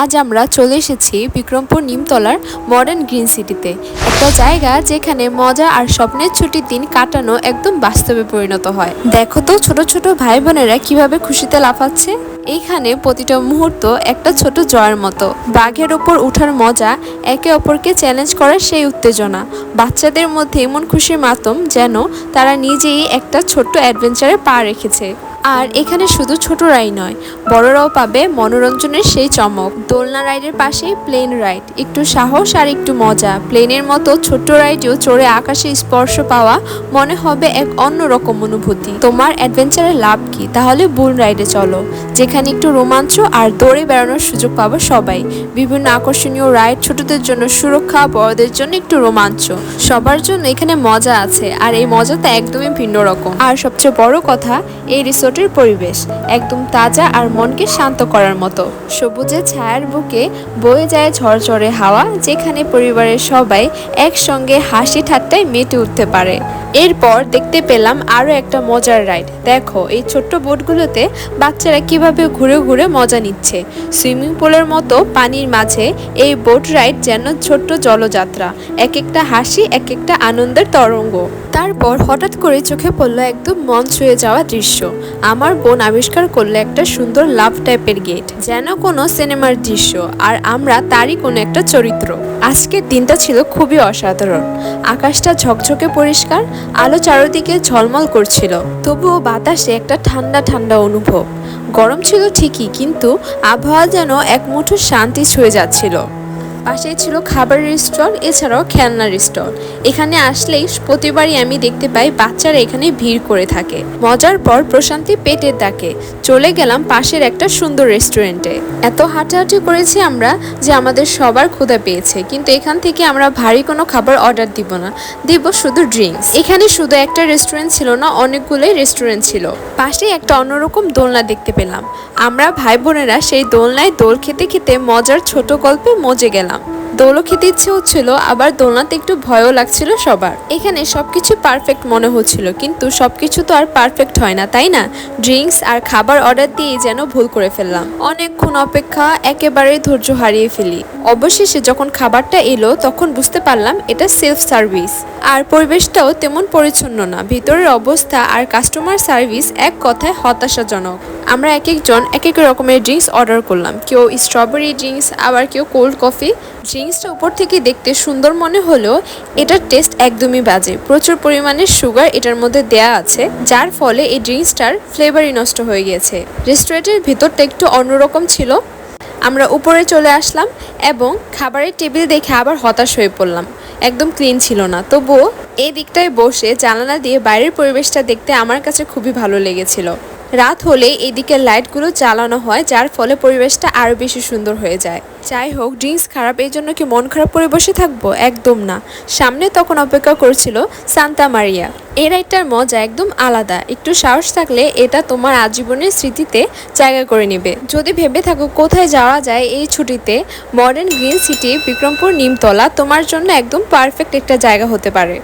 আজ আমরা চলে এসেছি বিক্রমপুর নিমতলার মডার্ন গ্রিন সিটিতে। একটা জায়গা যেখানে মজা আর স্বপ্নের ছুটির দিন কাটানো একদম বাস্তবে পরিণত হয়। দেখো তো ছোট ছোট ভাই বোনেরা কীভাবে খুশিতে লাফাচ্ছে? এইখানে প্রতিটা মুহূর্ত একটা ছোট জয়ের মতো। বাঘের ওপর উঠার মজা একে অপরকে চ্যালেঞ্জ করার সেই উত্তেজনা। বাচ্চাদের মধ্যে এমন খুশির মাতম যেন তারা নিজেই একটা ছোট্ট অ্যাডভেঞ্চারে পা রেখেছে। আর এখানে শুধু ছোটরাই নয়, বড়রাও পাবে মনোরঞ্জনের সেই চমক। দোলনা রাইডের পাশেই প্লেন রাইড, একটু সাহস আর একটু মজা। প্লেনের মতো ছোট্ট রাইডেও চড়ে আকাশে স্পর্শ পাওয়া মনে হবে এক অন্যরকম অনুভূতি। তোমার অ্যাডভেঞ্চারের লাভ কি? তাহলে বুল রাইডে চলো, যেখানে একটু রোমাঞ্চ আর দৌড়ে বেড়ানোর সুযোগ পাবো সবাই। বিভিন্ন আকর্ষণীয় রাইড ছোটদের জন্য সুরক্ষা, বড়দের জন্য একটু রোমাঞ্চ। সবার জন্য এখানে মজা আছে, আর এই মজাটা একদমই ভিন্ন রকম। আর সবচেয়ে বড় কথা, এই রিসোর্টের পরিবেশ, একদম তাজা আর মনকে শান্ত করার মতো। সবুজে ছায়ার বুকে বয়ে যায় ঝরঝরে হাওয়া, যেখানে পরিবারের সবাই একসঙ্গে হাসি ঠাট্টায় মেতে উঠতে পারে। এরপর দেখতে পেলাম আরও একটা মজার রাইড। দেখো, এই ছোট্ট বোটগুলোতে বাচ্চারা কীভাবে ঘুরে ঘুরে মজা নিচ্ছে। সুইমিং পুলের মতো পানির মাঝে এই বোট রাইড যেন ছোট্ট জলযাত্রা। এক একটা হাসি এক একটা আনন্দের তরঙ্গ। তারপর হঠাৎ করে চোখে পড়ল একদম মন ছুঁয়ে যাওয়া দৃশ্য। আমার বোন আবিষ্কার করল একটা সুন্দর লাভ টাইপের গেট, যেন কোনো সিনেমার দৃশ্য, আর আমরা তারই কোনো একটা চরিত্র। আজকের দিনটা ছিল খুবই অসাধারণ। আকাশটা ঝকঝকে পরিষ্কার আলো চারদিকে ঝলমল করছিল। তবুও বাতাসে একটা ঠান্ডা ঠান্ডা অনুভব। গরম ছিল ঠিকই, কিন্তু আবহাওয়া যেন এক মুঠো শান্তি ছুঁয়ে যাচ্ছিল। পাশেই ছিল খাবারের স্টল, এছাড়াও খেলনার স্টল। এখানে আসলেই প্রতিবারই আমি দেখতে পাই বাচ্চারা এখানে ভিড় করে থাকে। মজার পর প্রশান্তি পেটের ডাকে। চলে গেলাম পাশের একটা সুন্দর রেস্টুরেন্টে এত হাঁটাহাঁটি করেছি আমরা যে আমাদের সবার ক্ষুধা পেয়েছে। কিন্তু এখান থেকে আমরা ভারী কোনো খাবার অর্ডার দিব না। দিব শুধু ড্রিঙ্কস এখানে শুধু একটা রেস্টুরেন্ট ছিল না, অনেকগুলোই রেস্টুরেন্ট ছিল। পাশেই একটা অন্যরকম দোলনা দেখতে পেলাম। আমরা ভাই বোনেরা সেই দোলনায় দোল খেতে খেতে মজার ছোট গল্পে মজে গেলাম। দোলও খেতে ইচ্ছে হচ্ছিল, আবার দোলনাতে একটু ভয়ও লাগছিল সবার। এখানে সবকিছু পারফেক্ট মনে হচ্ছিল, কিন্তু সবকিছু তো আর পারফেক্ট হয় না, তাই না? ড্রিঙ্কস আর খাবার অর্ডার দিয়ে যেন ভুল করে ফেললাম। অনেকক্ষণ অপেক্ষা, একেবারেই ধৈর্য হারিয়ে ফেলি। অবশেষে যখন খাবারটা এলো, তখন বুঝতে পারলাম এটা সেলফ সার্ভিস আর পরিবেশটাও তেমন পরিচ্ছন্ন না, ভিতরের অবস্থা আর কাস্টমার সার্ভিস এক কথায় হতাশাজনক। আমরা এক একজন এক এক রকমের ড্রিঙ্কস অর্ডার করলাম। কেউ স্ট্রবেরি ড্রিঙ্কস আবার কেউ কোল্ড কফি ড্রিঙ্কসটা উপর থেকে দেখতে সুন্দর মনে হলেও এটার টেস্ট একদমই বাজে। প্রচুর পরিমাণে সুগার এটার মধ্যে দেয়া আছে, যার ফলে এই ড্রিঙ্কসটার ফ্লেভারই নষ্ট হয়ে গিয়েছে রেস্টুরেন্টের ভিতরটা একটু অন্যরকম ছিল। আমরা উপরে চলে আসলাম এবং খাবারের টেবিল দেখে আবার হতাশ হয়ে পড়লাম। একদম ক্লিন ছিল না। তবুও এই দিকটায় বসে জানালা দিয়ে বাইরের পরিবেশটা দেখতে আমার কাছে খুবই ভালো লেগেছিল। রাত হলে এদিকে লাইটগুলো জ্বালানো হয়, যার ফলে পরিবেশটা আরও বেশি সুন্দর হয়ে যায়। যাই হোক, ড্রিঙ্কস খারাপ, এই জন্য কি মন খারাপ করে বসে থাকব? একদম না। সামনে তখন অপেক্ষা করছিল সান্তা মারিয়া। এই রাইডটার মজা একদম আলাদা। একটু সাহস থাকলে এটা তোমার আজীবনের স্মৃতিতে জায়গা করে নেবে। যদি ভেবে থাকো কোথায় যাওয়া যায় এই ছুটিতে modern green city Bikrampur, Nimtala, তোমার জন্য একদম পারফেক্ট একটা জায়গা হতে পারে।